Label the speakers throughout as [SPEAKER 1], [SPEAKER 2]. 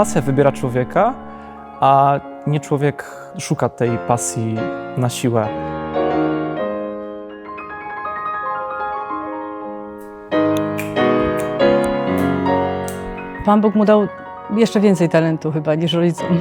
[SPEAKER 1] pasja wybiera człowieka, a nie człowiek szuka tej pasji na siłę.
[SPEAKER 2] Pan Bóg mu dał jeszcze więcej talentu chyba niż rodzicom.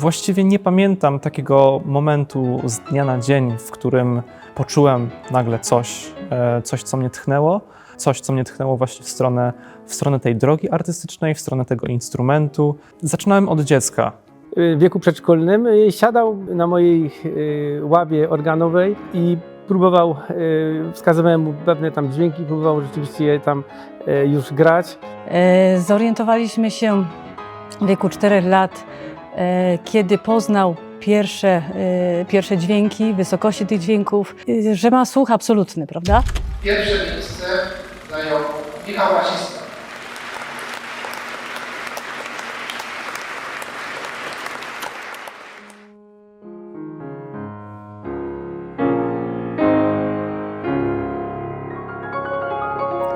[SPEAKER 1] Właściwie nie pamiętam takiego momentu z dnia na dzień, w którym poczułem nagle coś, e, coś co mnie tchnęło, coś, co mnie tchnęło właśnie w stronę, w stronę tej drogi artystycznej, w stronę tego instrumentu. Zaczynałem od dziecka.
[SPEAKER 3] w wieku przedszkolnym y, siadał na mojej y, ławie organowej i próbował, y, wskazywałem mu pewne tam dźwięki, próbował rzeczywiście je tam y, już grać.
[SPEAKER 2] E, Zorientowaliśmy się w wieku 4 lat, kiedy poznał pierwsze, e, pierwsze dźwięki, wysokości tych dźwięków, e, że ma słuch absolutny, prawda?
[SPEAKER 4] Pierwsze miejsce zajął Michał Rasista.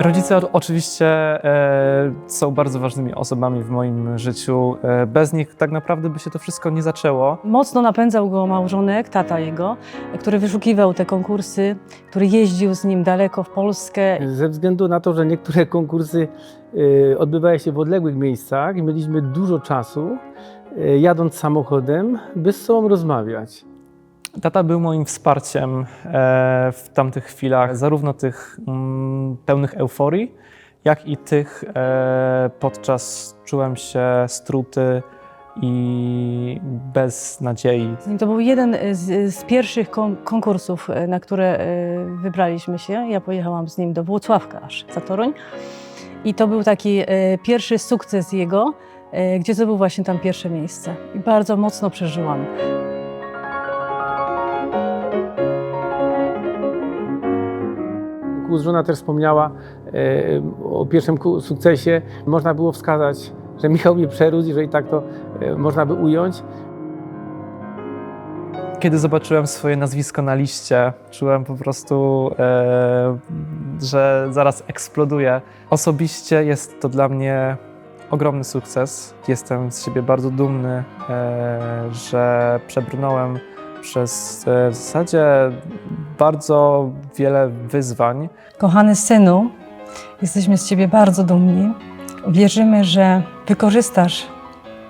[SPEAKER 1] Rodzice oczywiście e, są bardzo ważnymi osobami w moim życiu. E, bez nich tak naprawdę by się to wszystko nie zaczęło.
[SPEAKER 2] Mocno napędzał go małżonek, tata jego, który wyszukiwał te konkursy, który jeździł z nim daleko w Polskę.
[SPEAKER 3] Ze względu na to, że niektóre konkursy y, odbywały się w odległych miejscach, mieliśmy dużo czasu, y, jadąc samochodem, by z sobą rozmawiać.
[SPEAKER 1] Tata był moim wsparciem e, w tamtych chwilach, zarówno tych mm, pełnych euforii, jak i tych e, podczas czułem się struty i bez nadziei.
[SPEAKER 2] To był jeden z, z pierwszych kon- konkursów, e, na które wybraliśmy się. Ja pojechałam z nim do Włocławka aż za Toruń. I to był taki pierwszy sukces jego, gdzie zdobył właśnie tam pierwsze miejsce. I bardzo mocno przeżyłam.
[SPEAKER 3] Żona też wspomniała e, o pierwszym sukcesie. Można było wskazać, że Michał mnie przerósł, jeżeli tak to e, można by ująć.
[SPEAKER 1] Kiedy zobaczyłem swoje nazwisko na liście, czułem po prostu, e, że zaraz eksploduję. Osobiście jest to dla mnie ogromny sukces. Jestem z siebie bardzo dumny, że przebrnąłem przez w zasadzie bardzo wiele wyzwań.
[SPEAKER 2] Kochany synu, jesteśmy z Ciebie bardzo dumni. Wierzymy, że wykorzystasz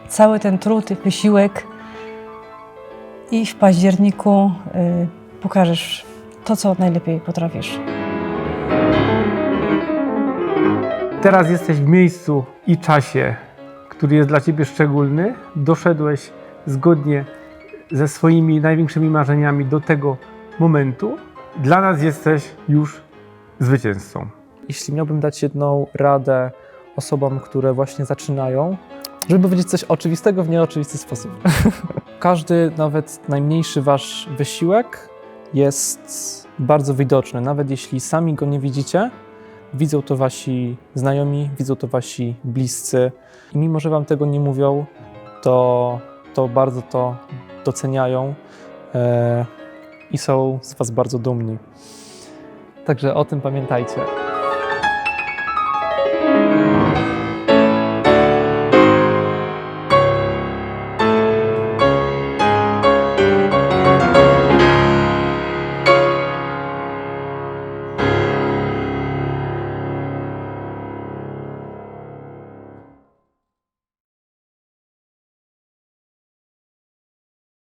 [SPEAKER 2] cały ten trud i wysiłek i w październiku y, pokażesz to, co najlepiej potrafisz.
[SPEAKER 3] Teraz jesteś w miejscu i czasie, który jest dla Ciebie szczególny. Doszedłeś zgodnie ze swoimi największymi marzeniami do tego momentu. Dla nas jesteś już zwycięzcą.
[SPEAKER 1] Jeśli miałbym dać jedną radę osobom, które właśnie zaczynają, żeby powiedzieć coś oczywistego w nieoczywisty sposób. Każdy, nawet najmniejszy wasz wysiłek jest bardzo widoczny. Nawet jeśli sami go nie widzicie, widzą to wasi znajomi, widzą to wasi bliscy. I mimo, że wam tego nie mówią, to, to bardzo to doceniają e, i są z was bardzo dumni. Także o tym pamiętajcie.